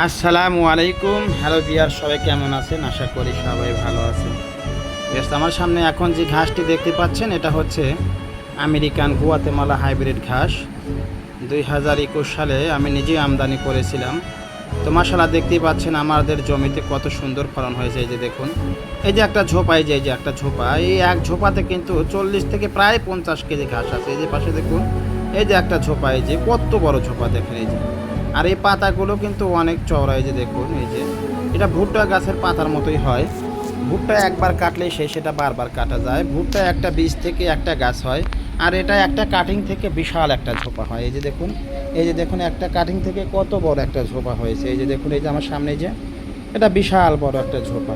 আসসালামু আলাইকুম। হ্যালো বিয়ার সবাই কেমন আছেন? আশা করি সবাই ভালো আছেন। বেশ আমার সামনে এখন যে ঘাসটি দেখতে পাচ্ছেন, এটা হচ্ছে আমেরিকান গুয়াতেমালা হাইব্রিড ঘাস। দুই হাজার একুশ সালে আমি নিজেই আমদানি করেছিলাম। তো মাসালা দেখতেই পাচ্ছেন আমাদের জমিতে কত সুন্দর ফলন হয়েছে। এই যে দেখুন, এই যে একটা ঝোপা, এই যে এই যে একটা ঝোপা, এই এক ঝোপাতে কিন্তু চল্লিশ থেকে প্রায় পঞ্চাশ কেজি ঘাস আছে। এই যে পাশে দেখুন, এই যে একটা ঝোপা, এই যে কত বড় ঝোপা দেখেন, এই যে। আর এই পাতাগুলো কিন্তু অনেক চওড়া, এই যে দেখুন, এই যে। এটা ভুট্টা গাছের পাতার মতোই হয়। ভুট্টা একবার কাটলে সে সেটা বারবার কাটা যায়। ভুট্টা একটা বীজ থেকে একটা গাছ হয়, আর এটা একটা কাটিং থেকে বিশাল একটা ঝোপা হয়। এই যে দেখুন, এই যে দেখুন, একটা কাটিং থেকে কত বড় একটা ঝোপা হয়েছে। এই যে দেখুন, এই যে আমার সামনে যে, এটা বিশাল বড় একটা ঝোপা।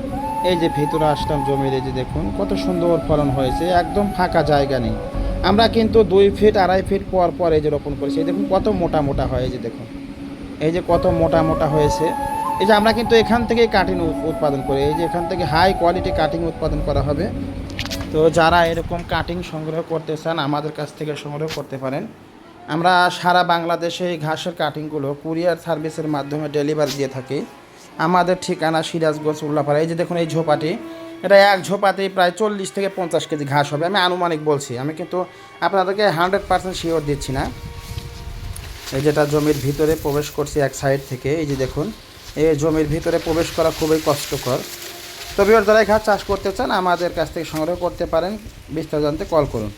এই যে ভিতরে আসলাম জমির, এই যে দেখুন, কত সুন্দর ফলন হয়েছে, একদম ফাঁকা জায়গা নেই। আমরা কিন্তু দুই ফিট আড়াই ফিট পর পর এই যে রোপণ করেছি। এই দেখুন, কত মোটা মোটা হয়, এই যে দেখুন। এই যে কত মোটা মোটা হয়েছে, এই যে আমরা কিন্তু এখান থেকে কাটিং উৎপাদন করি। এই যে এখান থেকে হাই কোয়ালিটি কাটিং উৎপাদন করা হবে। তো যারা এরকম কাটিং সংগ্রহ করতে চান, আমাদের কাছ থেকে সংগ্রহ করতে পারেন। আমরা সারা বাংলাদেশে এই ঘাসের কাটিংগুলো কুরিয়ার সার্ভিসের মাধ্যমে ডেলিভারি দিয়ে থাকি। আমাদের ঠিকানা সিরাজগঞ্জ, উল্লাপাড়া। এই যে দেখুন এই ঝোপাটি, এটা এক ঝোপাতেই প্রায় চল্লিশ থেকে পঞ্চাশ কেজি ঘাস হবে। আমি আনুমানিক বলছি। আমি কিন্তু আপনাদেরকে হান্ড্রেড পার্সেন্ট শিওর দিচ্ছি না। এই যেটা জমির ভিতরে প্রবেশ করছে এক সাইড থেকে, এই যে দেখুন, এই জমির ভিতরে প্রবেশ করা খুবই কষ্টকর। তবে ওর যারা ঘাস চাষ করতে চান, আমাদের কাছ থেকে সংগ্রহ করতে পারেন। বিস্তার জানতে কল করুন।